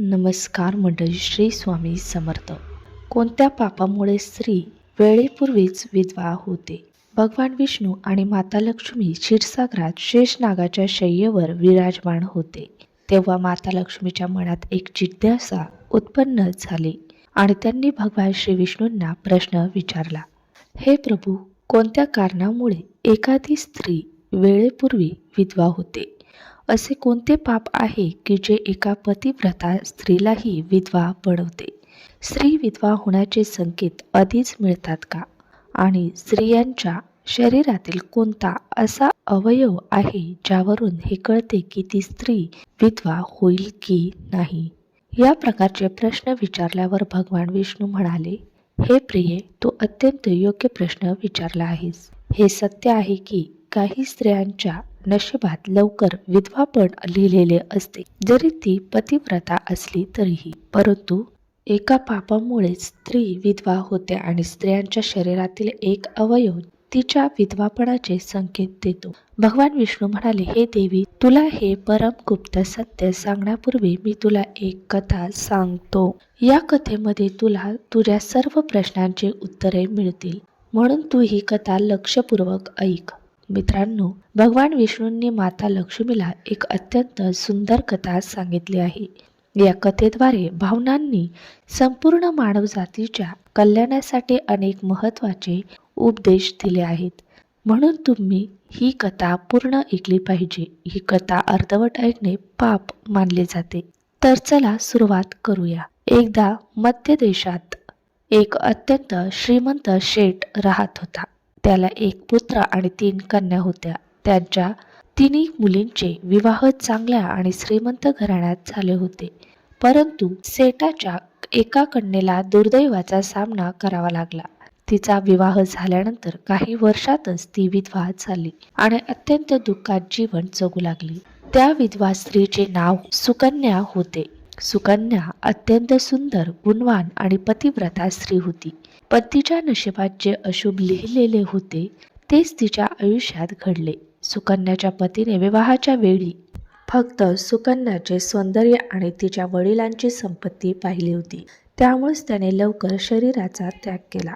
नमस्कार मंडळी श्री स्वामी समर्थ. कोणत्या पापामुळे स्त्री वेळेपूर्वीच विधवा होते? भगवान विष्णू आणि माता लक्ष्मी क्षीरसागरात शेषनागाच्या शय्येवर विराजमान होते. तेव्हा माता लक्ष्मीच्या मनात एक जिज्ञासा उत्पन्न झाली आणि त्यांनी भगवान श्री विष्णूंना प्रश्न विचारला हे प्रभू कोणत्या कारणामुळे एखादी स्त्री वेळेपूर्वी विधवा होते? असे कोणते पाप आहे की जे एका पतिव्रता स्त्रीलाही विधवा बनवते? स्त्री विधवा होण्याचे संकेत आधीच मिळतात का? आणि स्त्रियांच्या शरीरातील कोणता असा अवयव आहे ज्यावरून हे कळते की ती स्त्री विधवा होईल की नाही? या प्रकारचे प्रश्न विचारल्यावर भगवान विष्णू म्हणाले हे प्रिये तू अत्यंत योग्य प्रश्न विचारला आहेस. हे सत्य आहे की काही स्त्रियांच्या नशिबात लवकर विधवापण लिहिलेले असते. जरी ती पतिव्रता असली तरीही परंतु एका पापामुळे स्त्री विधवा होते आणि स्त्रियांच्या शरीरातील एक अवयव तिच्या विधवापणाचे संकेत देतो. भगवान विष्णू म्हणाले हे देवी तुला हे परम गुप्त सत्य सांगण्यापूर्वी मी तुला एक कथा सांगतो. या कथेमध्ये तुला तुझ्या सर्व प्रश्नांची उत्तरे मिळतील. म्हणून तू ही कथा लक्षपूर्वक ऐक. मित्रांनो भगवान विष्णूंनी माता लक्ष्मीला एक अत्यंत सुंदर कथा सांगितली आहे. या कथेद्वारे भावनांनी संपूर्ण मानवजातीच्या कल्याणासाठी अनेक महत्त्वाचे उपदेश दिले आहेत. म्हणून तुम्ही ही कथा पूर्ण ऐकली पाहिजे. ही कथा अर्धवट ऐकणे पाप मानले जाते. तर चला सुरुवात करूया. एकदा मध्य देशात एक अत्यंत श्रीमंत शेठ राहत होता. त्याला एक पुत्र आणि तीन कन्या होत्या. त्यांच्या तिन्ही मुलींचे विवाह चांगल्या आणि श्रीमंत घराण्यात झाले होते. परंतु सेटाच्या एका कन्येला दुर्दैवाचा सामना करावा लागला. तिचा विवाह झाल्यानंतर काही वर्षातच ती विधवा झाली आणि अत्यंत दुःखात जीवन जगू लागली. त्या विधवा स्त्रीचे नाव सुकन्या होते. सुकन्या अत्यंत सुंदर गुणवान आणि पतिव्रता स्त्री होती. पतीच्या नशिबात जे अशुभ लिहिलेले होते तेच तिच्या आयुष्यात घडले. सुकन्याच्या पतीने विवाहाच्या वेळी फक्त सुकन्याचे सौंदर्य आणि तिच्या वडिलांची संपत्ती पाहिली होती. त्यामुळेच त्याने लवकर शरीराचा त्याग केला.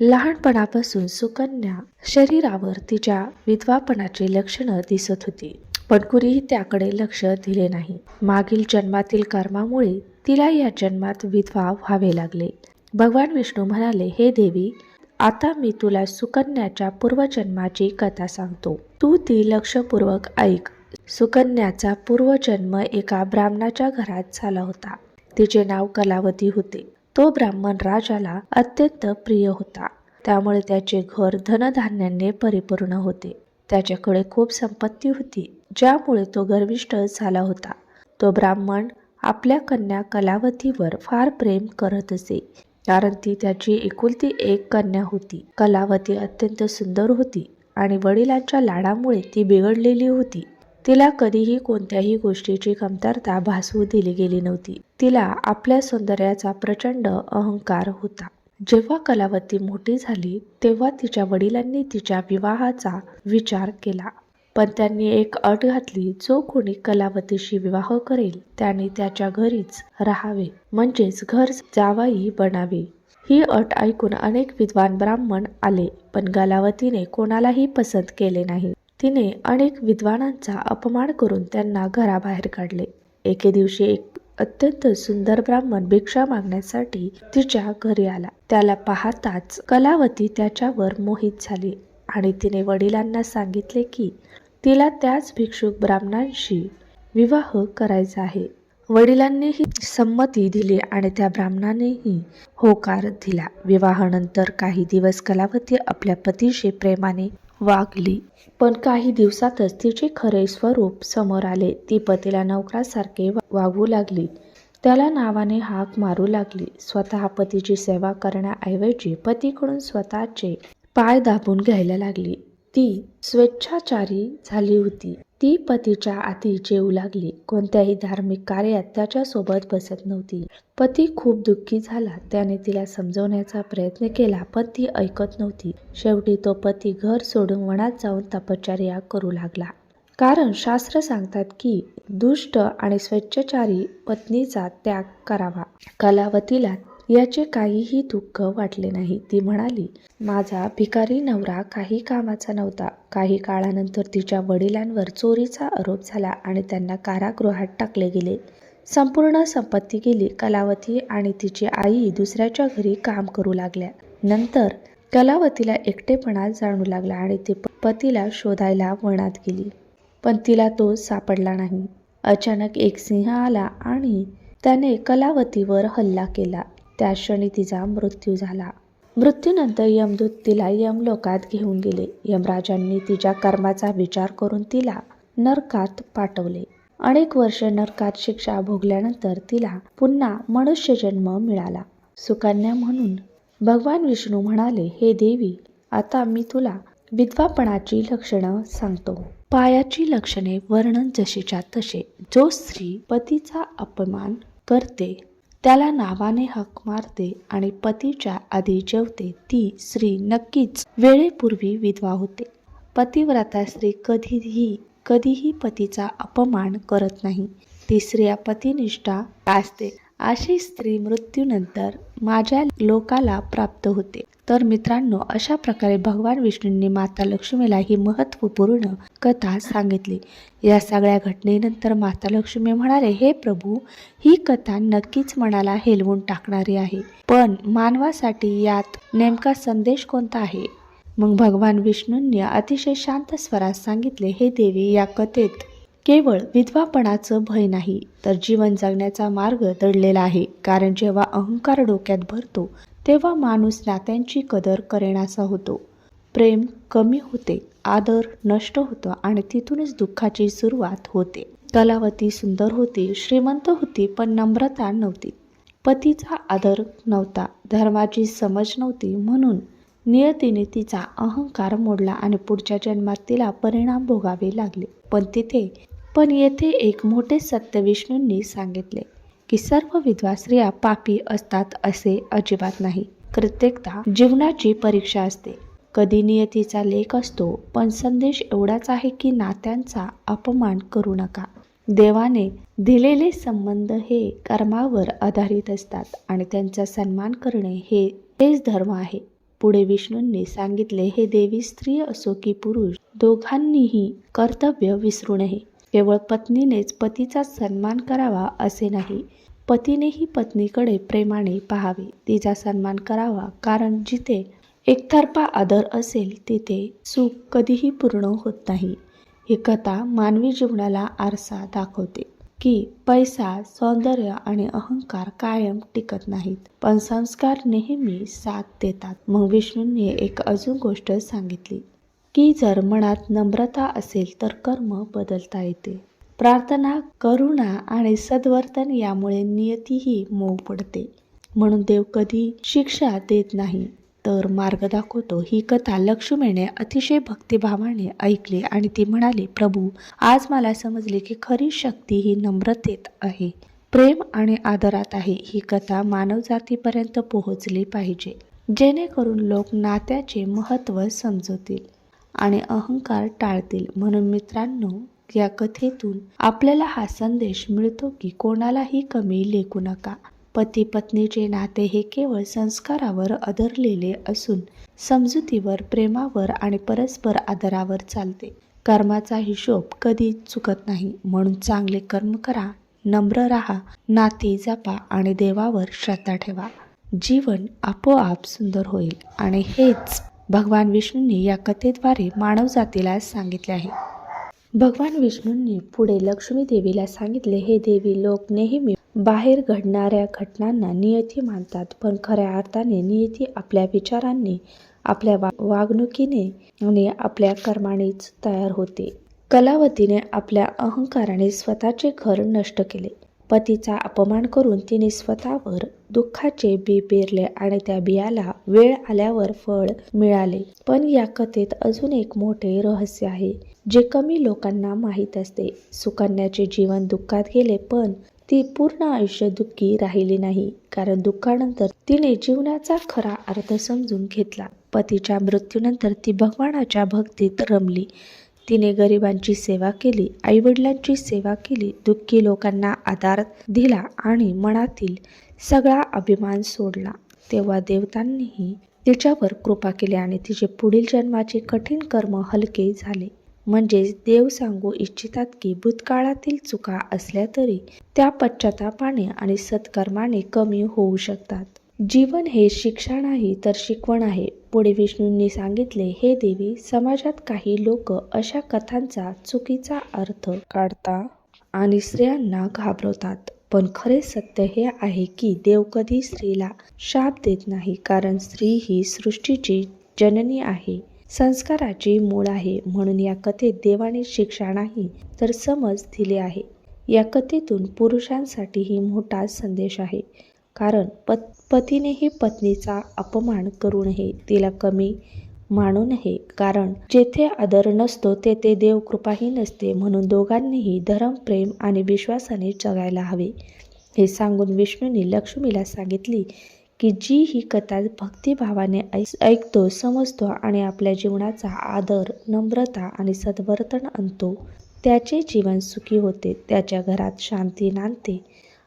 लहानपणापासून सुकन्या शरीरावर तिच्या विधवापणाची लक्षणं दिसत होती. पण कुणीही त्याकडे लक्ष दिले नाही. मागील जन्मातील कर्मामुळे तिला या जन्मात विधवा व्हावे लागले. भगवान विष्णू म्हणाले हे देवी आता मी तुला सुकन्याच्या पूर्वजन्माची कथा सांगतो. तू ती लक्षपूर्वक ऐक. सुकन्याचा पूर्वजन्म एका ब्राह्मणाच्या घरात झाला होता. तिचे नाव कलावती होते. तो ब्राह्मण राजाला अत्यंत प्रिय होता. त्यामुळे त्याचे घर धनधान्याने परिपूर्ण होते. त्याच्याकडे खूप संपत्ती होती ज्यामुळे तो गर्विष्ठ झाला होता. तो ब्राह्मण आपल्या कन्या कलावतीवर फार प्रेम करत असे. कारण ती त्याची एकुलती एक कन्या होती. कलावती अत्यंत सुंदर होती आणि वडिलांच्या लाडामुळे ती बिघडलेली होती. तिला कधीही कोणत्याही गोष्टीची कमतरता भासवू दिली गेली नव्हती. तिला आपल्या सौंदर्याचा प्रचंड अहंकार होता. जेव्हा कलावती मोठी झाली तेव्हा तिच्या वडिलांनी तिच्या विवाहाचा विचार केला. पण त्यांनी एक अट घातली जो कोणी कलावतीशी विवाह करेल त्याने त्याच्या घरीच राहावे. म्हणजेच घर जावाई बनावे. ही अट ऐकून अनेक विद्वान ब्राह्मण आले पण कलावतीने कोणालाही पसंत केले नाही. तिने अनेक विद्वानांचा अपमान करून त्यांना घराबाहेर काढले. एके दिवशी एक अत्यंत सुंदर ब्राह्मण भिक्षा मागण्यासाठी तिच्या घरी आला. त्याला पाहताच कलावती त्याच्यावर मोहित झाली आणि तिने वडिलांना सांगितले की तिला त्याच भिक्षुक ब्राह्मणांशी विवाह करायचा आहे. वडिलांनीही संमती दिली आणि त्या ब्राह्मणानेही होकार दिला. विवाहानंतर काही दिवस कलावती आपल्या पतीशी प्रेमाने वागली. पण काही दिवसातच तिचे खरे स्वरूप समोर आले. ती पतीला नौकरासारखे वागू लागली. त्याला नावाने हाक मारू लागली. स्वतः पतीची सेवा करण्याऐवजी पतीकडून स्वतःचे पाय दाबून घ्यायला लागली. ती स्वेच्छाचारी झाली होती. ती पतीच्या आधी जेवू लागली. कोणत्याही धार्मिक कार्यात त्याच्यासोबत बसत नव्हती. पती खूप दुःखी झाला. त्याने तिला समजवण्याचा प्रयत्न केला पण ती ऐकत नव्हती. शेवटी तो पती घर सोडून वनात जाऊन तपश्चर्या करू लागला. कारण शास्त्र सांगतात की दुष्ट आणि स्वेच्छाचारी पत्नीचा त्याग करावा. कलावतीला याचे काहीही दुःख वाटले नाही. ती म्हणाली माझा भिकारी नवरा काही कामाचा नव्हता. काही काळानंतर तिच्या वडिलांवर चोरीचा आरोप झाला आणि त्यांना कारागृहात टाकले गेले. संपूर्ण संपत्ती गेली. कलावती आणि तिची आई दुसऱ्याच्या घरी काम करू लागल्या. नंतर कलावतीला एकटेपणा जाणू लागला आणि ती पतीला शोधायला वनात गेली. पण तिला तो सापडला नाही. अचानक एक सिंह आला आणि त्याने कलावतीवर हल्ला केला. त्या क्षणी तिचा मृत्यू झाला. मृत्यूनंतर यमदूत तिला यमलोकात घेऊन गेले. यमराजांनी तिच्या कर्माचा विचार करून तिला नरकात पाठवले. अनेक वर्ष नरकात शिक्षा भोगल्यानंतर तिला पुन्हा मनुष्य जन्म मिळाला. सुकन्या म्हणून भगवान विष्णू म्हणाले हे देवी आता मी तुला विधवापणाची लक्षणं सांगतो. पायाची लक्षणे वर्णन जशीच्या तसे. जो स्त्री पतीचा अपमान करते त्याला नावाने हक मारते आणि पतीच्या आधी जेवते ती स्त्री नक्कीच वेळेपूर्वी विधवा होते. पतिव्रता स्त्री कधीही कधीही पतीचा अपमान करत नाही. ती स्त्रिया पतिनिष्ठा असते. अशी स्त्री मृत्यूनंतर माझ्या लोकाला प्राप्त होते. तर मित्रांनो अशा प्रकारे भगवान विष्णूंनी माता लक्ष्मीला ही महत्त्वपूर्ण कथा सांगितली. या सगळ्या घटनेनंतर माता लक्ष्मी म्हणाले हे प्रभू ही कथा नक्कीच मनाला हेलवून टाकणारी आहे. पण मानवासाठी यात नेमका संदेश कोणता आहे? मग भगवान विष्णूंनी अतिशय शांत स्वरात सांगितले हे देवी या कथेत केवळ विधवापणाचं भय नाही तर जीवन जगण्याचा मार्ग दडलेला आहे. कारण जेव्हा अहंकार डोक्यात भरतो तेव्हा माणूस नात्यांची कदर करेनासा होतो. प्रेम कमी होते आदर नष्ट होतो आणि तिथूनच दुःखाची सुरुवात होते. कलावती सुंदर होती श्रीमंत होती पण नम्रता नव्हती. पतीचा आदर नव्हता धर्माची समज नव्हती म्हणून नियतीने तिचा अहंकार मोडला आणि पुढच्या जन्मात तिला परिणाम भोगावे लागले. पण तिथे पण येथे एक मोठे सत्य विष्णूंनी सांगितले की सर्व विधवा स्त्रिया पापी असतात असे अजिबात नाही. प्रत्येकदा जीवनाची परीक्षा असते. कधी नियतीचा लेख असतो पण संदेश एवढाच आहे की नात्यांचा अपमान करू नका. देवाने दिलेले संबंध हे कर्मावर आधारित असतात आणि त्यांचा सन्मान करणे हे तेच धर्म आहे. पुढे विष्णूंनी सांगितले हे देवी स्त्री असो की पुरुष दोघांनीही कर्तव्य विसरू नये. केवळ पत्नीनेच पतीचा सन्मान करावा असे नाही. पतीनेही पत्नीकडे प्रेमाने पाहावे. तिचा सन्मान करावा कारण जिथे एकतर्फा आदर असेल तिथे सुख कधीही पूर्ण होत नाही. ही कथा मानवी जीवनाला आरसा दाखवते की पैसा सौंदर्य आणि अहंकार कायम टिकत नाहीत. पण संस्कार नेहमी साथ देतात. मग विष्णूंनी एक अजून गोष्ट सांगितली. की जर मनात नम्रता असेल तर कर्म बदलता येते. प्रार्थना करुणा आणि सद्वर्तन यामुळे नियतीही मऊ पडते. म्हणून देव कधी शिक्षा देत नाही. तर मार्ग दाखवतो. ही कथा लक्ष्मीने अतिशय भक्तिभावाने ऐकली आणि ती म्हणाली प्रभू आज मला समजले की खरी शक्ती ही नम्रतेत आहे. प्रेम आणि आदरात आहे. ही कथा मानवजातीपर्यंत पोहोचली पाहिजे. जेणेकरून लोक नात्याचे महत्त्व समजवतील आणि अहंकार टाळतील. म्हणून मित्रांनो या कथेतून आपल्याला हा संदेश मिळतो की कोणालाही कमी लेखू नका. पती पत्नीचे नाते हे केवळ संस्कारावर आदरलेले असून समजुतीवर प्रेमावर आणि परस्पर आदरावर चालते. कर्माचा हिशोब कधी चुकत नाही. म्हणून चांगले कर्म करा नम्र राहा नाती जपा आणि देवावर श्रद्धा ठेवा. जीवन आपोआप सुंदर होईल आणि हेच भगवान विष्णूंनी या कथेद्वारे मानवजातीला सांगितले आहे. भगवान विष्णूंनी पुढे लक्ष्मी देवीला सांगितले हे देवी लोक नेहमी बाहेर घडणाऱ्या घटनांना नियती मानतात पण खऱ्या अर्थाने नियती आपल्या विचारांनी आपल्या वा वागणुकीने आणि आपल्या कर्मानेच तयार होते. कलावतीने आपल्या अहंकाराने स्वतःचे घर नष्ट केले. पतीचा अपमान करून तिने स्वतःवर दुःखाचे बी पेरले आणि त्या बियाला वेळ आल्यावर फळ मिळाले. पण या कथेत अजून एक मोठे रहस्य आहे. जे कमी लोकांना माहीत असते. सुकन्याचे जीवन दुःखात गेले पण ती पूर्ण आयुष्य दुःखी राहिली नाही. कारण दुःखानंतर तिने जीवनाचा खरा अर्थ समजून घेतला. पतीच्या मृत्यूनंतर ती भगवानाच्या भक्तीत रमली. तिने गरिबांची सेवा केली आईवडिलांची सेवा केली दुःखी लोकांना आधार दिला आणि मनातील सगळा अभिमान सोडला. तेव्हा देवतांनीही तिच्यावर कृपा केली आणि तिचे पुढील जन्माचे कठीण कर्म हलके झाले. म्हणजेच देव सांगू इच्छितात की भूतकाळातील चुका असल्या तरी त्या पश्चातापाने आणि सत्कर्माने कमी होऊ शकतात. जीवन हे शिक्षा नाही तर शिकवण आहे. पुढे विष्णूंनी सांगितले हे देवी समाजात काही लोक अशा कथांचा चुकीचा अर्थ काढता आणि स्त्रियांना घाबरवतात. पण खरे सत्य हे आहे की देव कधी स्त्रीला शाप देत नाही कारण स्त्री ही सृष्टीची जननी आहे संस्काराची मूळ आहे. म्हणून या कथेत देवाने शिक्षा नाही तर समज दिले आहे. या कथेतून पुरुषांसाठीही मोठा संदेश आहे. कारण पत पतीनेही पत्नीचा अपमान करू नये तिला कमी मानू नये. कारण जेथे आदर नसतो तेथे देवकृपाही नसते म्हणून दोघांनीही धर्म प्रेम आणि विश्वासाने जगायला हवे. हे सांगून विष्णूंनी लक्ष्मीला सांगितली की जी ही कथा भक्तिभावाने ऐ- ऐकतो समजतो आणि आपल्या जीवनाचा आदर नम्रता आणि सद्वर्तन आणतो त्याचे जीवन सुखी होते त्याच्या घरात शांती नांदते.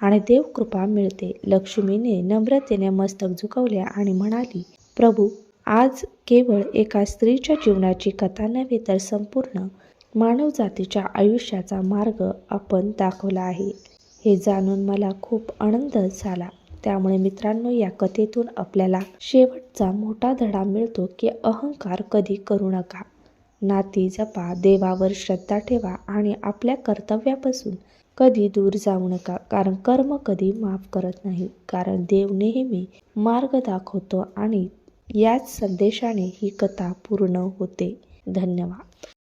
आणि देवकृपा मिळते. लक्ष्मीने नम्रतेने मस्तक झुकवले आणि म्हणाली प्रभू आज केवळ एका स्त्रीच्या जीवनाची कथा नव्हे तर संपूर्ण मानवजातीच्या आयुष्याचा मार्ग आपण दाखवला आहे. हे जाणून मला खूप आनंद झाला. त्यामुळे मित्रांनो या कथेतून आपल्याला शेवटचा मोठा धडा मिळतो की अहंकार कधी करू नका. नाती जपा देवावर श्रद्धा ठेवा आणि आपल्या कर्तव्यापासून कधी दूर जाऊ नका कारण कर्म कधी माफ करत नाही. कारण देव नेहमी मार्ग दाखवतो आणि याच संदेशाने ही कथा पूर्ण होते. धन्यवाद.